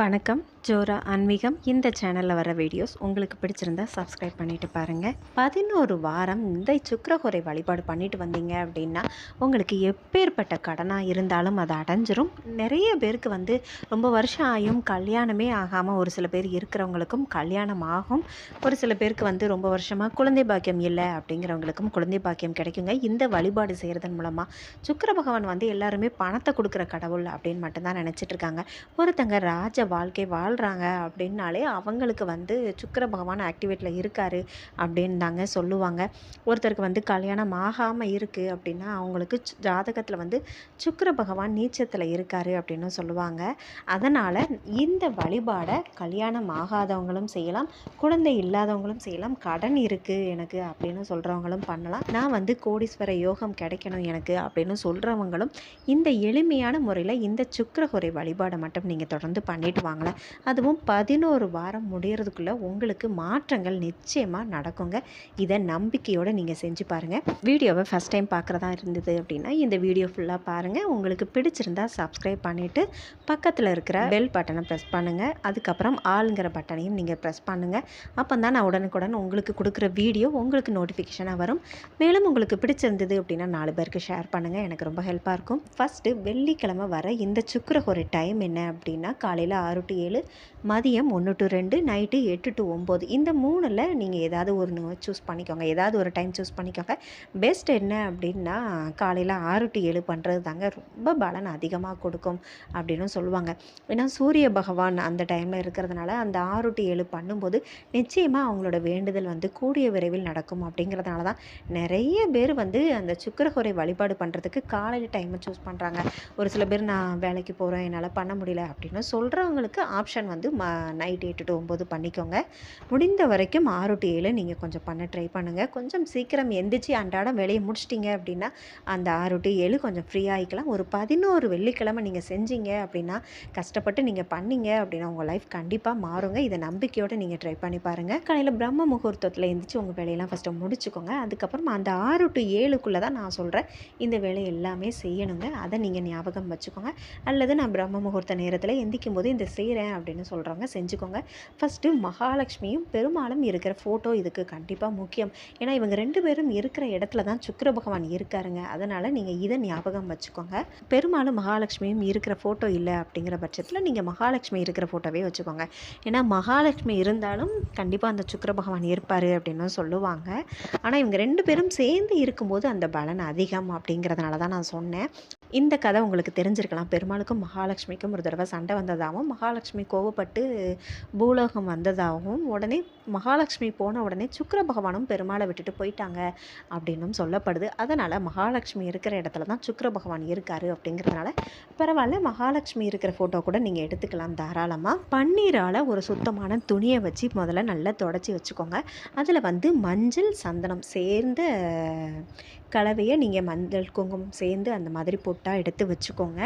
வணக்கம். ஜோரா ஆன்மீகம். இந்த சேனலில் வர வீடியோஸ் உங்களுக்கு பிடிச்சிருந்தா சப்ஸ்கிரைப் பண்ணிவிட்டு பாருங்கள் பதினோரு வாரம் இந்த சுக்கிரஹோரை வழிபாடு பண்ணிட்டு வந்தீங்க அப்படின்னா உங்களுக்கு எப்பேற்பட்ட கடனாக இருந்தாலும் அது அடைஞ்சிரும். நிறைய பேருக்கு வந்து ரொம்ப வருஷம் ஆயும் கல்யாணமே ஆகாமல் ஒரு சில பேர் இருக்கிறவங்களுக்கும் கல்யாணம் ஆகும். ஒரு சில பேருக்கு வந்து ரொம்ப வருஷமாக குழந்தை பாக்கியம் இல்லை அப்படிங்கிறவங்களுக்கும் குழந்தை பாக்கியம் கிடைக்குங்க. இந்த வழிபாடு செய்கிறதன் மூலமாக சுக்கர பகவான் வந்து எல்லாருமே பணத்தை கொடுக்குற கடவுள் அப்படின்னு மட்டும்தான் நினச்சிட்டு இருக்காங்க. ஒருத்தங்க ராஜ வாழ்க்கை வாழ்கிறாங்க அப்படின்னாலே அவங்களுக்கு வந்து சுக்கர பகவான் ஆக்டிவேட்டில் இருக்காரு அப்படின்னு தாங்க சொல்லுவாங்க. ஒருத்தருக்கு வந்து கல்யாணம் ஆகாமல் இருக்குது அப்படின்னா அவங்களுக்கு ஜாதகத்தில் வந்து சுக்கர பகவான் நீச்சத்தில் இருக்காரு அப்படின்னு சொல்லுவாங்க. அதனால் இந்த வழிபாடை கல்யாணம் ஆகாதவங்களும் செய்யலாம் குழந்தை இல்லாதவங்களும் செய்யலாம் கடன் இருக்குது எனக்கு அப்படின்னு சொல்கிறவங்களும் பண்ணலாம். நான் வந்து கோடீஸ்வர யோகம் கிடைக்கணும் எனக்கு அப்படின்னு சொல்கிறவங்களும் இந்த எளிமையான முறையில் இந்த சுக்கரகுறை வழிபாடை மட்டும் நீங்கள் தொடர்ந்து பண்ணிட்டு வாங்களேன் அதுவும் பதினோரு வாரம் முடிகிறதுக்குள்ளே உங்களுக்கு மாற்றங்கள் நிச்சயமாக நடக்குங்க. இதை நம்பிக்கையோடு நீங்கள் செஞ்சு பாருங்கள் வீடியோவை ஃபஸ்ட் டைம் பார்க்குறதா இருந்தது அப்படின்னா இந்த வீடியோ ஃபுல்லாக பாருங்கள் உங்களுக்கு பிடிச்சிருந்தா சப்ஸ்கிரைப் பண்ணிவிட்டு பக்கத்தில் இருக்கிற பெல் பட்டனை ப்ரெஸ் பண்ணுங்கள் அதுக்கப்புறம் ஆளுங்கிற பட்டனையும் நீங்கள் ப்ரெஸ் பண்ணுங்கள் அப்போ தான் நான் உடனுக்குடன் உங்களுக்கு கொடுக்குற வீடியோ உங்களுக்கு நோட்டிஃபிகேஷனாக வரும். மேலும் உங்களுக்கு பிடிச்சிருந்தது அப்படின்னா நாலு பேருக்கு ஷேர் பண்ணுங்கள் எனக்கு ரொம்ப ஹெல்ப்பாக இருக்கும். ஃபஸ்ட்டு வெள்ளிக்கிழமை வர இந்த சுக்கிரஹோரை டைம் என்ன அப்படின்னா காலையில் ஆறு டு ஏழு மதியம் ஒன்று டு ரெண்டு நைட்டு எட்டு டு ஒம்பது. இந்த மூணில் நீங்கள் ஏதாவது ஒரு சூஸ் பண்ணிக்கோங்க. ஏதாவது ஒரு டைம் சூஸ் பண்ணிக்கோங்க. பெஸ்ட் என்ன அப்படின்னா காலையில் ஆறு டு ஏழு பண்ணுறது தாங்க ரொம்ப பலன் அதிகமாக கொடுக்கும் அப்படின்னு சொல்லுவாங்க. ஏன்னா சூரிய பகவான் அந்த டைமில் இருக்கிறதுனால அந்த ஆறு டு ஏழு பண்ணும்போது நிச்சயமாக அவங்களோட வேண்டுதல் வந்து கூடிய விரைவில் நடக்கும் அப்படிங்கிறதுனால தான் நிறைய பேர் வந்து அந்த சுக்கரகுறை வழிபாடு பண்ணுறதுக்கு காலையில் டைமை சூஸ் பண்ணுறாங்க ஒரு சில பேர் நான் வேலைக்கு போகிறேன் என்னால் பண்ண முடியல அப்படின்னு சொல்கிறவங்களுக்கு ஆப்ஷன் வந்து ம நைட் எட்டு டு ஒம்பது பண்ணிக்கோங்க. முடிந்த வரைக்கும் ஆறு டு ஏழு நீங்கள் கொஞ்சம் பண்ண ட்ரை பண்ணுங்கள் கொஞ்சம் சீக்கிரம் எந்திரிச்சு அன்றாடம் வேலையை முடிச்சிட்டிங்க அப்படின்னா அந்த ஆறு டு ஏழு கொஞ்சம் ஃப்ரீ ஆகிக்கலாம் ஒரு பதினோரு வெள்ளிக்கிழமை நீங்கள் செஞ்சீங்க அப்படின்னா கஷ்டப்பட்டு நீங்கள் பண்ணீங்க அப்படின்னா உங்கள் லைஃப் கண்டிப்பாக மாறுங்க. இதை நம்பிக்கையோடு நீங்கள் ட்ரை பண்ணி பாருங்கள் காலையில் பிரம்ம முகூர்த்தத்தில் எந்திரிச்சு உங்கள் வேலையெல்லாம் ஃபஸ்ட்டு முடிச்சுக்கோங்க. அதுக்கப்புறம் அந்த ஆறு டு ஏழுக்குள்ளே தான் நான் சொல்கிறேன் இந்த வேலை எல்லாமே செய்யணுங்க. அதை நீங்கள் ஞாபகம் வச்சுக்கோங்க. அல்லது நான் பிரம்ம முகூர்த்த நேரத்தில் எந்திக்கும் போது இந்த செய்கிறேன் அப்படின்னு சொல்கிறவங்க செஞ்சுக்கோங்க. ஃபஸ்ட்டு மகாலட்சுமியும் பெருமாளும் இருக்கிற ஃபோட்டோ இதுக்கு கண்டிப்பாக முக்கியம். ஏன்னா இவங்க ரெண்டு பேரும் இருக்கிற இடத்துல தான் சுக்கர பகவான் இருக்காருங்க. அதனால் நீங்கள் இதை ஞாபகம் வச்சுக்கோங்க. பெருமாளும் மகாலட்சுமியும் இருக்கிற ஃபோட்டோ இல்லை அப்படிங்கிற பட்சத்தில் நீங்கள் மகாலட்சுமி இருக்கிற ஃபோட்டோவே வச்சுக்கோங்க. ஏன்னா மகாலட்சுமி இருந்தாலும் கண்டிப்பாக அந்த சுக்கர பகவான் இருப்பார் அப்படின்னு சொல்லுவாங்க. ஆனால் இவங்க ரெண்டு பேரும் சேர்ந்து இருக்கும்போது அந்த பலன் அதிகம் அப்படிங்கிறதுனால தான் நான் சொன்னேன். இந்த கதை உங்களுக்கு தெரிஞ்சிருக்கலாம். பெருமாளுக்கும் மகாலட்சுமிக்கும் ஒரு தடவை சண்டை வந்ததாகவும் மகாலட்சுமி கோவப்பட்டு பூலோகம் வந்ததாகவும் உடனே மகாலட்சுமி போன உடனே சுக்கர பகவானும் பெருமாளை விட்டுட்டு போயிட்டாங்க அப்படின்னும் சொல்லப்படுது. அதனால் மகாலட்சுமி இருக்கிற இடத்துல தான் சுக்கர பகவான் இருக்காரு அப்படிங்கிறதுனால பரவாயில்ல மகாலட்சுமி இருக்கிற ஃபோட்டோ கூட நீங்கள் எடுத்துக்கலாம் தாராளமாக பன்னீரால் ஒரு சுத்தமான துணியை வச்சு முதல்ல நல்லா தொடச்சி வச்சுக்கோங்க. அதில் வந்து மஞ்சள் சந்தனம் சேர்ந்த கலவையை நீங்கள் மஞ்சள் குங்குமம் சேர்ந்து அந்த மாதிரி பொட்டாக எடுத்து வச்சுக்கோங்க.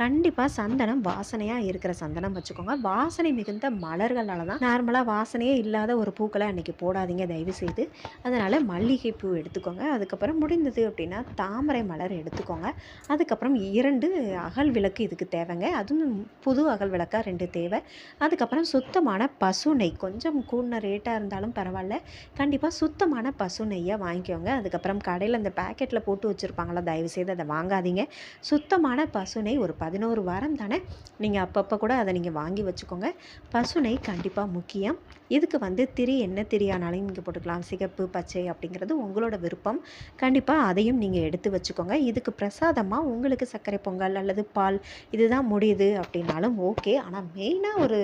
கண்டிப்பாக சந்தனம் வாசனையாக இருக்கிற சந்தனம் வச்சுக்கோங்க. வாசனை மிகுந்த மலர்களால் தான் நார்மலாக வாசனையே இல்லாத ஒரு பூக்களை அன்றைக்கி போடாதீங்க. தயவு செய்து அதனால் மல்லிகை பூ எடுத்துக்கோங்க. அதுக்கப்புறம் முடிந்தது அப்படின்னா தாமரை மலர் எடுத்துக்கோங்க. அதுக்கப்புறம் இரண்டு அகல் விளக்கு இதுக்கு தேவைங்க. அதுவும் புது அகல் விளக்காக ரெண்டு தேவை. அதுக்கப்புறம் சுத்தமான பசு நெய். கொஞ்சம் கூடின ரேட்டாக இருந்தாலும் பரவாயில்ல. கண்டிப்பாக சுத்தமான பசு நெய்யை வாங்கிக்கோங்க. அதுக்கப்புறம் கடையில் அந்த பேக்கெட்டில் போட்டு வச்சுருப்பாங்களா? தயவு செய்து அதை வாங்காதீங்க. சுத்தமான பசுனை ஒரு பதினோரு வாரம் தானே நீங்கள் அப்பப்போ கூட அதை நீங்கள் வாங்கி வச்சுக்கோங்க. பசுனை கண்டிப்பாக முக்கியம். இதுக்கு வந்து திரி என்ன திரியானாலும் நீங்கள் போட்டுக்கலாம். சிகப்பு பச்சை அப்படிங்கிறது உங்களோட விருப்பம். கண்டிப்பாக அதையும் நீங்கள் எடுத்து வச்சுக்கோங்க. இதுக்கு பிரசாதமாக உங்களுக்கு சர்க்கரை பொங்கல் அல்லது பால் இதுதான் முடியுது அப்படின்னாலும் ஓகே. ஆனால் மெயினாக ஒரு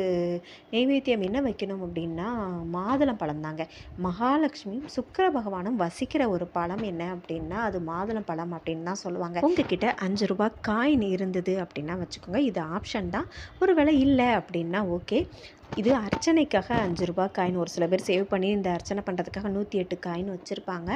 நெய்வேத்தியம் என்ன வைக்கணும் அப்படின்னா மாதுளம் பழம் தாங்க. மகாலட்சுமியும் சுக்கிர பகவானும் வசிக்கிற ஒரு பழம் என்ன அப்படின்னா அது மாதுளம் பழம் அப்படின்னு தான் சொல்லுவாங்க. உங்ககிட்ட அஞ்சு ரூபாய் காயின் இருந்தது அப்படின்னா வச்சுக்கோங்க. இது ஆப்ஷன் தான். ஒருவேளை இல்லை அப்படின்னா ஓகே இது அர்ச்சனைக்காக அஞ்சு ரூபா காயின் ஒரு சில பேர் சேவ் பண்ணி இந்த அர்ச்சனை பண்ணுறதுக்காக நூற்றி எட்டு காயின் வச்சுருப்பாங்க.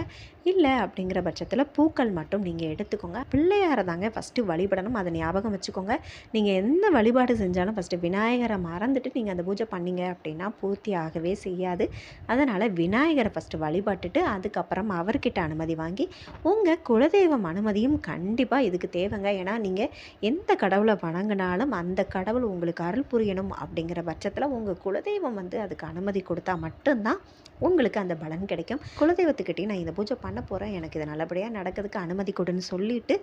இல்லை அப்படிங்கிற பட்சத்தில் பூக்கள் மட்டும் நீங்கள் எடுத்துக்கோங்க. பிள்ளையாரை தாங்க ஃபஸ்ட்டு வழிபடணும். அதை ஞாபகம் வச்சுக்கோங்க. நீங்கள் எந்த வழிபாடு செஞ்சாலும் ஃபஸ்ட்டு விநாயகரை மறந்துட்டு நீங்கள் அந்த பூஜை பண்ணீங்க அப்படின்னா பூர்த்தி ஆகவே செய்யாது. அதனால் விநாயகரை ஃபஸ்ட்டு வழிபட்டுட்டு அதுக்கப்புறம் அவர்கிட்ட அனுமதி வாங்கி உங்கள் குலதெய்வம் அனுமதியும் கண்டிப்பாக இதுக்கு தேவைங்க. ஏன்னா நீங்கள் எந்த கடவுளை வணங்கினாலும் அந்த கடவுள் உங்களுக்கு அருள் புரியணும் அப்படிங்கிற பட்சத்தில் உங்கள் குலதெய்வம் வந்து அதுக்கு அனுமதி கொடுத்தா மட்டும்தான் உங்களுக்கு அந்த பலன் கிடைக்கும். குலதெய்வத்துக்கிட்டே நான் இந்த பூஜை பண்ண போகிறேன் எனக்கு இது நல்லபடியாக நடக்கிறதுக்கு அனுமதி கொடுன்னு சொல்லிவிட்டு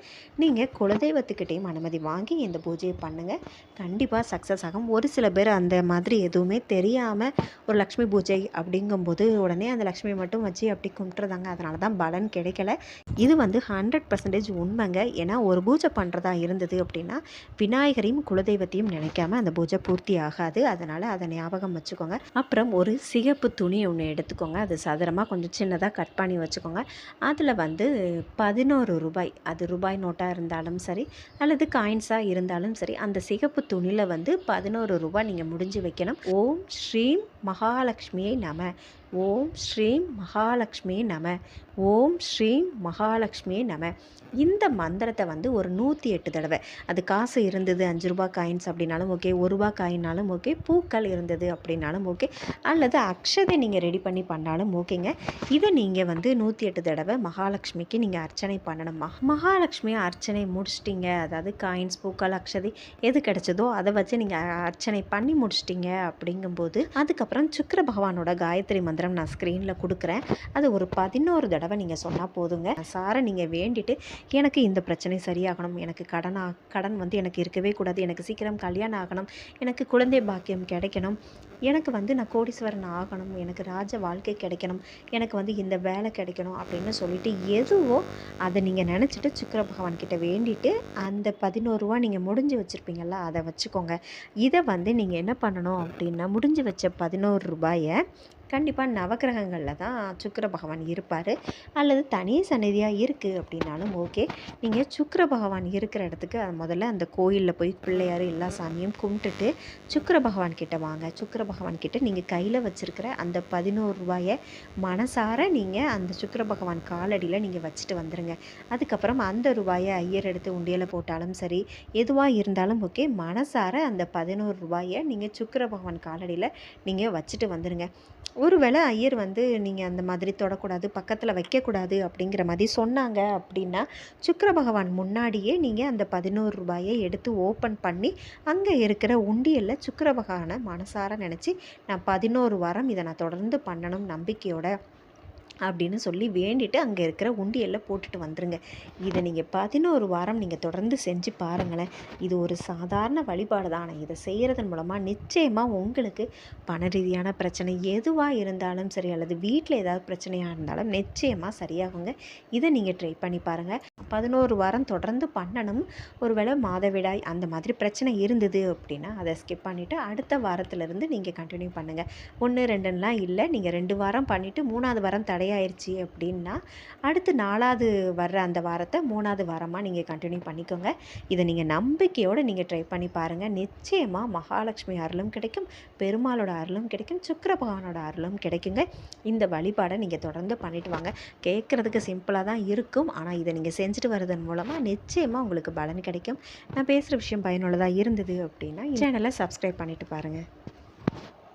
நீங்கள் குலதெய்வத்துக்கிட்டேயும் அனுமதி வாங்கி இந்த பூஜையை பண்ணுங்கள் கண்டிப்பாக சக்ஸஸ் ஆகும். ஒரு சில பேர் அந்த மாதிரி எதுவுமே தெரியாமல் ஒரு லக்ஷ்மி பூஜை அப்படிங்கும்போது உடனே அந்த லக்ஷ்மி மட்டும் வச்சு அப்படி கும்பிட்றதாங்க அதனால தான் பலன் கிடைக்கல. இது வந்து ஹண்ட்ரட் பர்சன்டேஜ் உண்மைங்க. ஏன்னா ஒரு பூஜை பண்ணுறதா இருந்தது அப்படின்னா விநாயகரையும் குலதெய்வத்தையும் நினைக்காம அந்த பூஜை பூர்த்தி ஆகாது. அதனால் அதை ஞாபகம் வச்சுக்கோங்க. அப்புறம் ஒரு சிகப்பு துணி ஒன்று எடுத்துக்கோங்க. அது சதுரமாக கொஞ்சம் சின்னதாக கட் பண்ணி வச்சுக்கோங்க. அதில் வந்து பதினோரு ரூபாய். அது ரூபாய் நோட்டாக இருந்தாலும் சரி அல்லது காயின்ஸாக இருந்தாலும் சரி அந்த சிகப்பு துணியில் வந்து பதினோரு ரூபாய் நீங்கள் முடிஞ்சு வைக்கணும். ஓம் ஸ்ரீம் மகாலட்சுமியை நம. ஓம் ஸ்ரீம் மகாலட்சுமி நம. ஓம் ஸ்ரீம் மகாலட்சுமி நம. இந்த மந்திரத்தை வந்து ஒரு நூற்றி எட்டு தடவை. அது காசு இருந்தது அஞ்சு ரூபா காயின்ஸ் அப்படின்னாலும் ஓகே ஒரு ரூபா காயின்னாலும் ஓகே பூக்கள் இருந்தது அப்படின்னாலும் ஓகே அல்லது அக்ஷதை நீங்கள் ரெடி பண்ணி பண்ணாலும் ஓகேங்க இதை நீங்கள் வந்து நூற்றி எட்டு தடவை மகாலட்சுமிக்கு நீங்கள் அர்ச்சனை பண்ணணும். மகா மகாலட்சுமியை அர்ச்சனை முடிச்சிட்டிங்க. அதாவது காயின்ஸ் பூக்கள் அக்ஷதை எது கிடைச்சதோ அதை வச்சு நீங்கள் அர்ச்சனை பண்ணி முடிச்சிட்டிங்க அப்படிங்கும்போது அதுக்கப்புறம் சுக்கர பகவானோட காயத்ரி மந்திரம் நான் ஸ்க்ரீனில் கொடுக்குறேன். அது ஒரு பதினோரு தடவை நீங்கள் சொன்னால் போதுங்க. சாரை நீங்கள் வேண்டிட்டு எனக்கு இந்த பிரச்சனை சரியாகணும். எனக்கு கடன் ஆ- கடன் வந்து எனக்கு இருக்கவே கூடாது. எனக்கு சீக்கிரம் கல்யாணம் ஆகணும். எனக்கு குழந்தை பாக்கியம் கிடைக்கணும். எனக்கு வந்து நான் கோடீஸ்வரன் ஆகணும். எனக்கு ராஜ வாழ்க்கை கிடைக்கணும். எனக்கு வந்து இந்த வேலை கிடைக்கணும் அப்படின்னு சொல்லிட்டு எதுவோ அதை நீங்கள் நினச்சிட்டு சுக்கர பகவான் கிட்ட வேண்டிட்டு அந்த பதினோரு ரூபா நீங்கள் முடிஞ்சு வச்சுருப்பீங்கள்ல அதை வச்சுக்கோங்க. இதை வந்து நீங்கள் என்ன பண்ணணும் அப்படின்னா முடிஞ்சு வச்ச பதினோரு ரூபாயை கண்டிப்பாக நவக்கிரகங்களில் தான் சுக்கிர பகவான் இருப்பார். அல்லது தனி சந்நிதியாக இருக்குது அப்படின்னாலும் ஓகே. நீங்கள் சுக்கர பகவான் இருக்கிற இடத்துக்கு முதல்ல அந்த கோயிலில் போய் பிள்ளையார் எல்லா சாமியும் கும்பிட்டுட்டு சுக்கிர பகவான் கிட்ட வாங்க. சுக்கிர பகவான் கிட்ட நீங்கள் கையில் வச்சுருக்கிற அந்த பதினோரு ரூபாயை மனசார நீங்கள் அந்த சுக்கர பகவான் காலடியில் நீங்கள் வச்சுட்டு வந்துடுங்க அதுக்கப்புறம் அந்த ரூபாயை ஐயர் எடுத்து உண்டியில் போட்டாலும் சரி எதுவாக இருந்தாலும் ஓகே மனசார அந்த பதினோரு ரூபாயை நீங்கள் சுக்கிர பகவான் காலடியில் நீங்கள் வச்சுட்டு வந்துடுங்க ஒருவேளை ஐயர் வந்து நீங்கள் அந்த மாதிரி தொடக்கூடாது பக்கத்தில் வைக்கக்கூடாது அப்படிங்கிற மாதிரி சொன்னாங்க அப்படின்னா சுக்கர பகவான் முன்னாடியே நீங்கள் அந்த பதினோரு ரூபாயை எடுத்து ஓப்பன் பண்ணி அங்கே இருக்கிற உண்டியலில் சுக்கர பகவானை மனசார நினச்சி நான் பதினோரு வாரம் இதை நான் தொடர்ந்து பண்ணணும் நம்பிக்கையோட அப்படின்னு சொல்லி வேண்டிட்டு அங்கே இருக்கிற உண்டியலில் போட்டுட்டு வந்துருங்க. இதை நீங்கள் பதினோரு வாரம் நீங்கள் தொடர்ந்து செஞ்சு பாருங்களேன். இது ஒரு சாதாரண வழிபாடு தான். ஆனால் இதை செய்கிறதன் மூலமாக நிச்சயமாக உங்களுக்கு பண ரீதியான பிரச்சனை எதுவாக இருந்தாலும் சரி அல்லது வீட்டில் ஏதாவது பிரச்சனையாக இருந்தாலும் நிச்சயமாக சரியாகுங்க. இதை நீங்கள் ட்ரை பண்ணி பாருங்கள் பதினோரு வாரம் தொடர்ந்து பண்ணணும். ஒருவேளை மாதவிடாய் அந்த மாதிரி பிரச்சனை இருந்தது அப்படின்னா அதை ஸ்கிப் பண்ணிவிட்டு அடுத்த வாரத்திலிருந்து நீங்கள் கண்டினியூ பண்ணுங்கள் ஒன்று ரெண்டுலாம் இல்லை. நீங்கள் ரெண்டு வாரம் பண்ணிவிட்டு மூணாவது வாரம் தடை தடையாயிருச்சு அப்படின்னா அடுத்து நாலாவது வர்ற அந்த வாரத்தை மூணாவது வாரமாக நீங்கள் கண்டினியூ பண்ணிக்கோங்க. இதை நீங்கள் நம்பிக்கையோடு நீங்கள் ட்ரை பண்ணி பாருங்கள் நிச்சயமாக மகாலட்சுமி அருளும் கிடைக்கும் பெருமாளோட அருளும் கிடைக்கும் சுக்கர பகவானோட அருளும் கிடைக்குங்க. இந்த வழிபாடை நீங்கள் தொடர்ந்து பண்ணிட்டு வாங்க. கேட்குறதுக்கு சிம்பிளாக தான் இருக்கும். ஆனால் இதை நீங்கள் செஞ்சுட்டு வரதன் மூலமாக நிச்சயமாக உங்களுக்கு பலன் கிடைக்கும். நான் பேசுகிற விஷயம் பயனுள்ளதாக இருந்தது அப்படின்னா சேனலை சப்ஸ்கிரைப் பண்ணிட்டு பாருங்கள்